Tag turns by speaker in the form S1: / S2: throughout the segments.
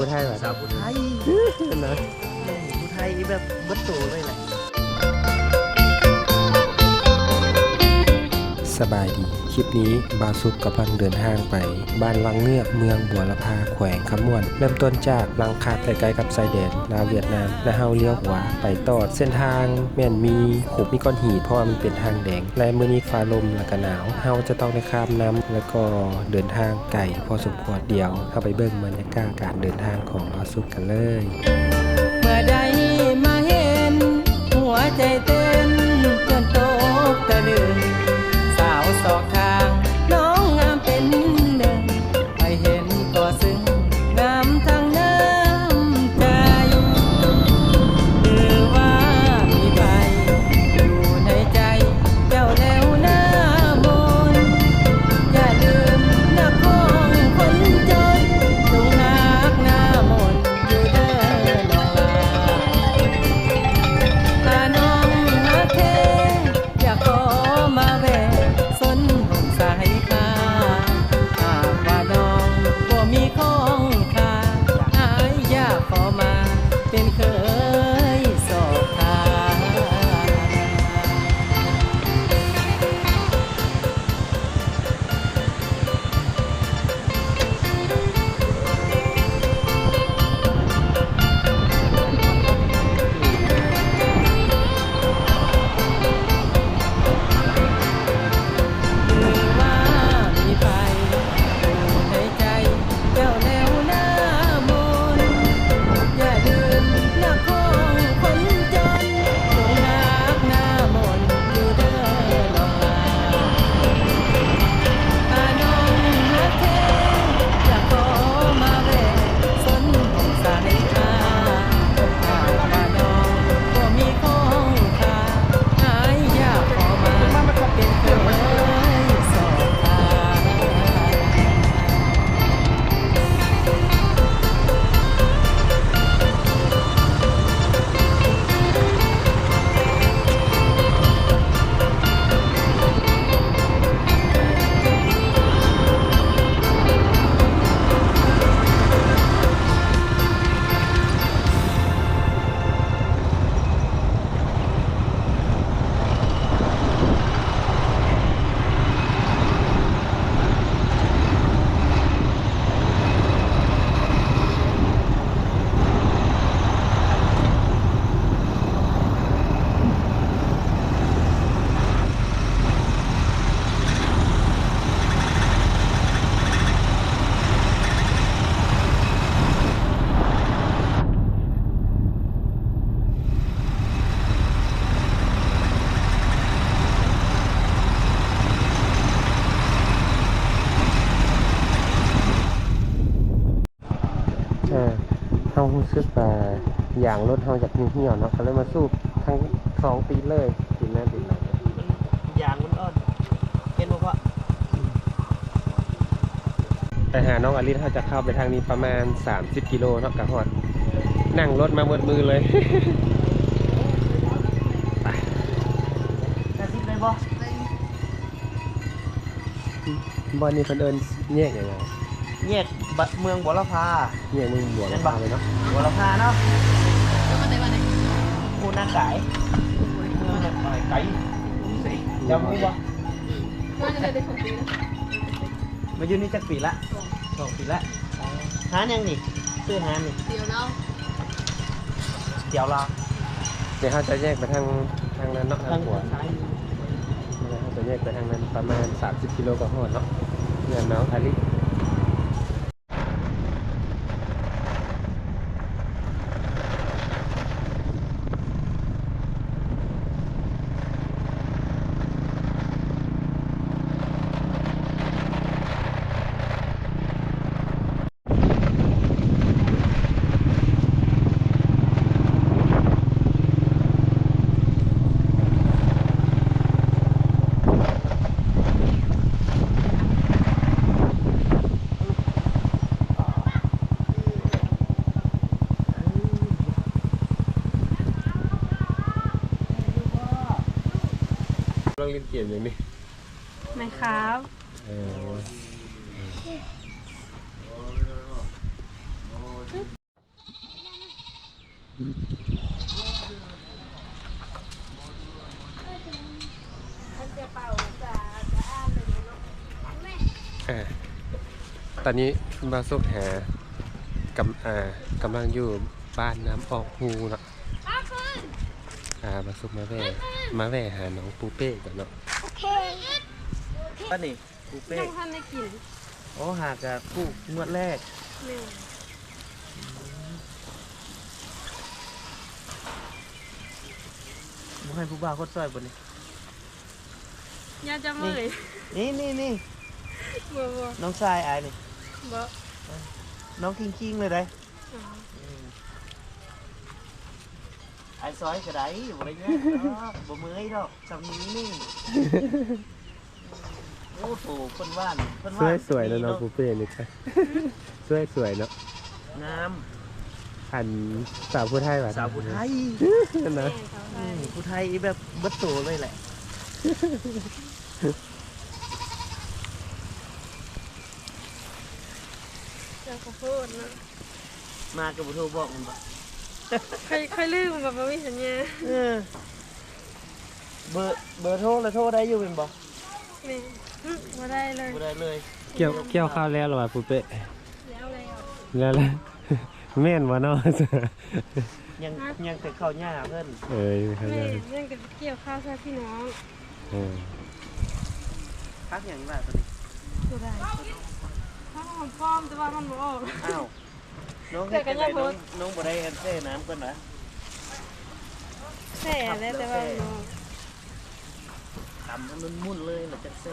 S1: ผู้ไทยเหรอ
S2: สาวผู้ไทย
S1: นะ
S2: ผู้ไทยแบบเบิดโตเลยแหละ
S1: สบายดี คลิปนี้บาซุกกำลังเดินทางไป บ้านวังเงือกเมืองบัวละพาแขวงคำม่วน เริ่มต้นจากลังคาใกลๆกับชายแดนลาวเวียดนามและเฮาเลี้ยวขวาไปต่อเส้นทางแม่นมีขุบมีก้อนหินเพราะว่ามันเป็นทางแดงและมือนี้ฟ้าลมและก็หนาวเฮาจะต้องได้ข้ามน้ำแล้วก็เดินทางไกลพอสมควรเดียว เข้าไปเบิ่งบรรยากาศการเดินทางของบาซุกกันเลย
S3: เมื่อใดมาเห็นหัวใจเต้ สึกว่าอย่างร
S1: ถเฮาอยากเหี่ยวๆเนาะก็เลยมาสู้ทั้งสองปีเลยปีหน้าปีหลัง
S2: ยางมันอ่อนเห็นบอกว่า
S1: ไปหาน้องอลิสเขาจะเข้าไปทางนี้ประมาณ 30 กิโลเนาะกะฮอดนั่งรถมาหมดมือเลยไป
S2: จะซิบเลยบ่
S1: บอลนี่เพิ่นเอิ้นแยกยังไง
S2: แยกบัดเมืองบัวละพา
S1: แยกมึงบัวละพาเลยเนาะ
S2: บัวละพาเนาะกูนาไก่เมืองนาไก่ไก่จำรู้บ่มาอยู่นี่จักปีละสองปีละหายังนี่ซื้อหานี่
S4: เดี๋ยวเรา
S2: เดี๋ยวเรา
S1: เดี๋ยวเขาจะแยกไปทางทางนั้นเนาะทา
S2: ทางง
S1: หัว
S2: ซ้าย
S1: เขาจะแยกไปทางนั้นประมาณ 30กิโลกว่าฮอดเนาะเพื่อนน้องอลิสลองเล่นเกมอย่างนี้
S4: ไหมครับ
S1: เออ อ่า ตอนนี้บาสุกหากำอ่ากำลังอยู่บ้านน้ำออกหูเนาะอ่าบาสุกมาแว่มาแว่หาน้องปูเป้ก่อนเนาะ
S2: ป้านี่ปูเป้
S4: ยังทันได้กิน
S2: โอ้หากกับผู้งวดแรก
S4: แม่
S2: บ่ให้ผู้บ่าวคนซอยบนนี้
S4: ยาจะเมื่อย
S2: นี่นี่นี่
S4: บ่บ่
S2: น้องทรายอายนี่
S4: บ่
S2: น้องคิงคิงเลยได้
S4: อ๋อ
S2: ไอ้ซอยก็ได้บ่ได้เงี้ยเนาะบ่เมื่อยดอกสำนี้นี่โอ้โหคนว่านคน
S1: สว
S2: ว่ายน
S1: สวยๆแล้วน้องปูเป้นี่ค่ะสวยสวยๆเนาะ
S2: งาม
S1: อันสาวผู้ไทยว่ะ
S2: สาวผู้ไทย
S1: นะ
S4: แม่เขา
S2: อื
S4: ได้
S2: มผู้ไทยแบบเบัดโตเลยแหละ
S4: เจ้าข้าวโพดเนาะ
S2: มากับบุโทรบอกมันบ่
S4: ค่อยค่อยลืมแบบบ่มีสัญญา
S2: เออเบอร์เบอร์โทรแล้วโทรได้อยู่เป็นบ่
S4: แม่อื้อบ่ได้เลย
S2: บ่ได้เลย
S1: เกี่ยวเกี่ยวข้าวแล้วเหรอวะปูเป้
S4: แล้วแล้ว
S1: แล้วล่ะแม่นวะเนาะ
S2: ยังยังแต่เข้าหญ้าเพิ่น
S1: เอ้ยเข้าใจ
S4: แม่ยังก็เกี่ยวข้าวใส่พี่น้อง
S1: เออ
S2: พักอย่างนี้ว่าตอนนี้
S4: บ่ได้ถ้ามันพร้อมแต่ว่ามันบ่ออก
S2: อ้าวน้อง
S4: แต่
S2: เฮ็ด
S4: ก็
S2: จังได
S4: ยังโพ
S2: น้อ
S4: ส
S2: ง
S4: ต์
S2: น้องบ่ได้แอนเซ่น้ำก่อนนะ
S4: แส่แล้วแต่ว่ามันบ่ออก
S2: ตำให้มันมุ่นเลยแล้วจังแซ่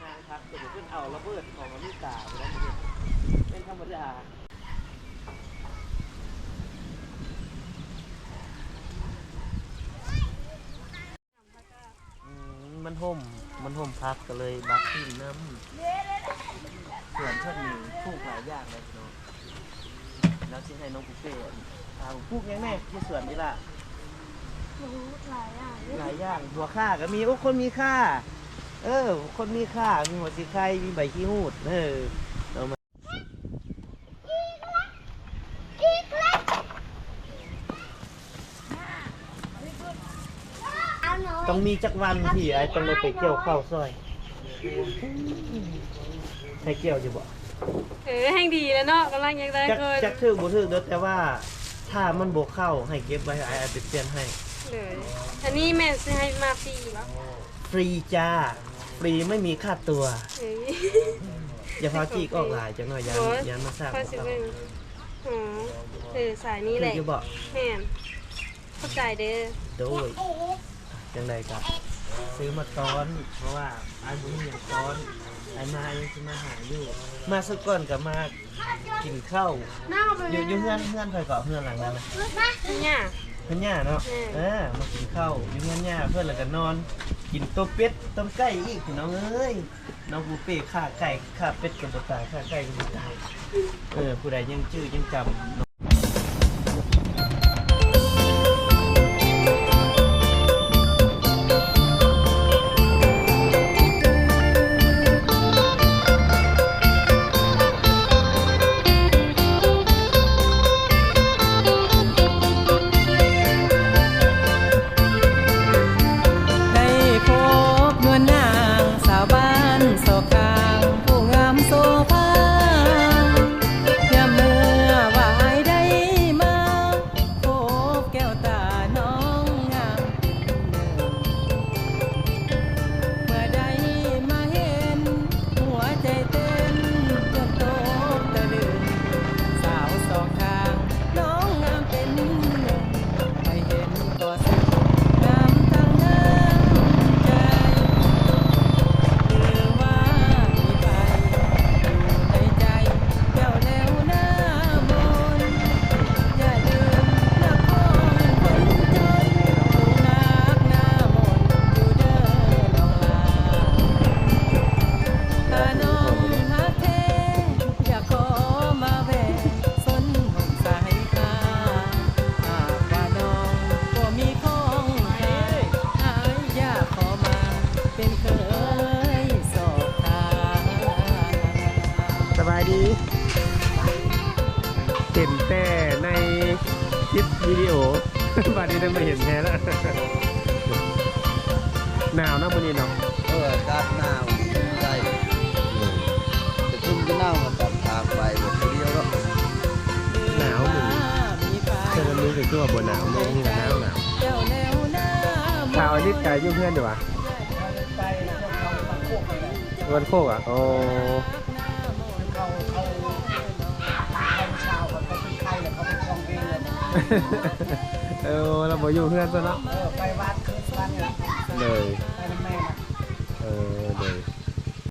S2: ทาง พักเดี๋ยวเพิ่นเอาระเบิดของอเมริกาไปแล้วมันเป็นธรรมดาอืมมันห่ม มันห่มพักก็เลยบักขึ้นน้ำส่วนชดนี้ปลูกหลายอย่างเลยเนาะแล้วสิให้น้องปุ๊กเป้เอาปลูกหยังแน่ที่สวนนี่ล่ะ
S4: โอ้โหหลายอย่าง
S2: หลายอย่างหัวข้าก็มีโอ้คนมีค่า เออ คนมีค่า มีหัวสีไข่มีใบขี้หูด เออเอามาต้องมีจักวันที่ไอ้ต้องเลยไปเกี่ยวข้าวซอยให้เกี่ยวอยู่บ่
S4: เออแห่งดีแล้วเนาะกำลังอยากได้
S2: จัก
S4: เกิน
S2: จักถือบ่ถือเด้อแต่ว่า ถ้ามันบ่เข้าให้เก็บไว้ไอ้อาจจะเปลี่ยนให้
S4: เลยอันนี้แม่สิให้มาฟรีบ่
S2: ฟรีจ้า ฟรีไม่มีค่าตัว
S4: เอ้ย
S2: อย่าพาจีกออกหลายจังหน่อยยัน
S4: โอ้ย
S2: ยันมาสร้าง
S4: ค่อยสิ
S2: ครับ
S4: เบิ่งอ๋อเออสายนี้แห
S2: คือ
S4: ละ
S2: จะบอก
S4: แม่นเข้าใจเด้อ
S2: โดยจังใดกับซื้อมาตอน เพราะว่าไอ้บุญอย่างตอนไอ้มายังจะมาหาอยู่ มาสักก่อนกับมากินข้าวอยู่อยู่เฮือนเฮือนไปก่อนเฮือนหลังนั้นนะ
S4: เนี่ย
S2: เพื่อนย่าเนาะ
S4: อืม
S2: เออมากินข้าวอยู่เพื่อนย่าเพื่อนแล้วก็นอน กินต้มเป็ดต้มไก่อีกพี่น้องเอ้ยน้องบูเป้ข้าไก่ข้าเป็ดกับบ่ตายข้าไก่กับบ่ตายเออผู้ใดยังจื้อยังจำ
S3: วิ
S1: ดีโอบัดนี้ได้มาเห็นแท้แล้วหนาวนะวันนี้เนาะ
S5: เอออากาศหนาวได้แต่คุณก็หนาวมาตัดทางไปแบบเดียวแล้ว
S1: หนาวเหมือนเซรามิกหรือตัวบนหนาวมองนี่แหละหนาวหนาวข่าวอาทิตย์กายยุ่งเพื่อนดีวะวันโคกอะโอ้ เออเราบออยู่เพื่อนซะเนาะ
S5: ไปวัดคืนวัเนี่ย
S1: เลย
S5: ไปน้ำแม่เออ